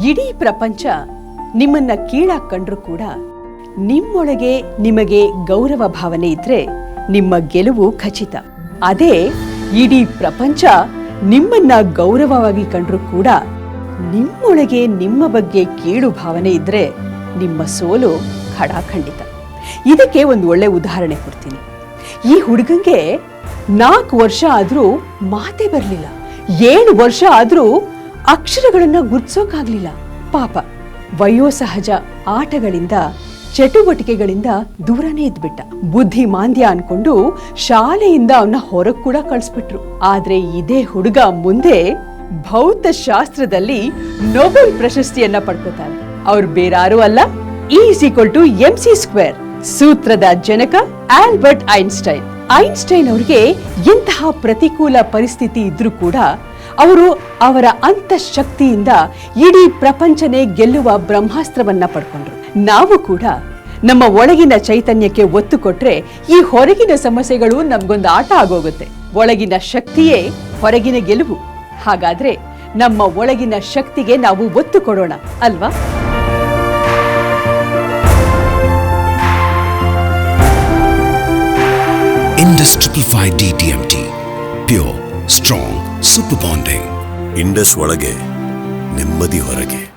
ಇಡೀ ಪ್ರಪಂಚ ನಿಮ್ಮನ್ನ ಕೀಳಾಗ್ ಕಂಡ್ರೂ ಕೂಡ ನಿಮ್ಮೊಳಗೆ ನಿಮಗೆ ಗೌರವ ಭಾವನೆ ಇದ್ರೆ ನಿಮ್ಮ ಗೆಲುವು ಖಚಿತ. ಅದೇ ಇಡೀ ಪ್ರಪಂಚ ನಿಮ್ಮನ್ನ ಗೌರವವಾಗಿ ಕಂಡ್ರೂ ಕೂಡ ನಿಮ್ಮೊಳಗೆ ನಿಮ್ಮ ಬಗ್ಗೆ ಕೀಳು ಭಾವನೆ ಇದ್ರೆ ನಿಮ್ಮ ಸೋಲು ಖಡಾಖಂಡಿತ. ಇದಕ್ಕೆ ಒಂದು ಒಳ್ಳೆ ಉದಾಹರಣೆ ಕೊಡ್ತೀನಿ. ಈ ಹುಡುಗಂಗೆ ನಾಲ್ಕು ವರ್ಷ ಆದ್ರೂ ಮಾತೇ ಬರಲಿಲ್ಲ. ಏಳು ವರ್ಷ ಆದ್ರೂ ಅಕ್ಷರಗಳನ್ನ ಗುರ್ತಿಸೋಕಾಗ್ಲಿಲ್ಲ ಪಾಪ, ವಯೋಸಹಜ ಆಟಗಳಿಂದ, ಚಟುವಟಿಕೆಗಳಿಂದ ದೂರನೇ ಇದ್ಬಿಟ್ಟ. ಬುದ್ಧಿ ಮಾಂದ್ಯ ಅನ್ಕೊಂಡು ಶಾಲೆಯಿಂದ ಅವನ ಹೊರಗ್ ಕೂಡ ಕಳಿಸ್ಬಿಟ್ರು. ಆದ್ರೆ ಇದೇ ಹುಡುಗ ಮುಂದೆ ಭೌತಶಾಸ್ತ್ರದಲ್ಲಿ ನೊಬೆಲ್ ಪ್ರಶಸ್ತಿಯನ್ನ ಪಡ್ಕೋತಾನೆ. ಅವ್ರು ಬೇರಾರು ಅಲ್ಲ. Is equal to M C square ಸೂತ್ರದ ಜನಕ ಆಲ್ಬರ್ಟ್ ಐನ್ಸ್ಟೈನ್. ಐನ್ಸ್ಟೈನ್ ಅವರಿಗೆ ಇಂತಹ ಪ್ರತಿಕೂಲ ಪರಿಸ್ಥಿತಿ ಇದ್ರೂ ಕೂಡ ಅವರು ಅವರ ಅಂತಃಶಕ್ತಿಯಿಂದ ಇಡೀ ಪ್ರಪಂಚನೇ ಗೆಲ್ಲುವ ಬ್ರಹ್ಮಾಸ್ತ್ರವನ್ನ ಪಡ್ಕೊಂಡ್ರು. ನಾವು ಕೂಡ ನಮ್ಮ ಒಳಗಿನ ಚೈತನ್ಯಕ್ಕೆ ಒತ್ತು ಕೊಟ್ರೆ ಈ ಹೊರಗಿನ ಸಮಸ್ಯೆಗಳು ನಮ್ಗೊಂದು ಆಟ ಆಗೋಗುತ್ತೆ. ಒಳಗಿನ ಶಕ್ತಿಯೇ ಹೊರಗಿನ ಗೆಲುವು. ಹಾಗಾದ್ರೆ ನಮ್ಮ ಒಳಗಿನ ಶಕ್ತಿಗೆ ನಾವು ಒತ್ತು ಕೊಡೋಣ ಅಲ್ವಾ? Indus Triple Five. Pure, strong, super bonding. Indus ಒಳಗೆ ನೆಮ್ಮದಿ ಹೊರಗೆ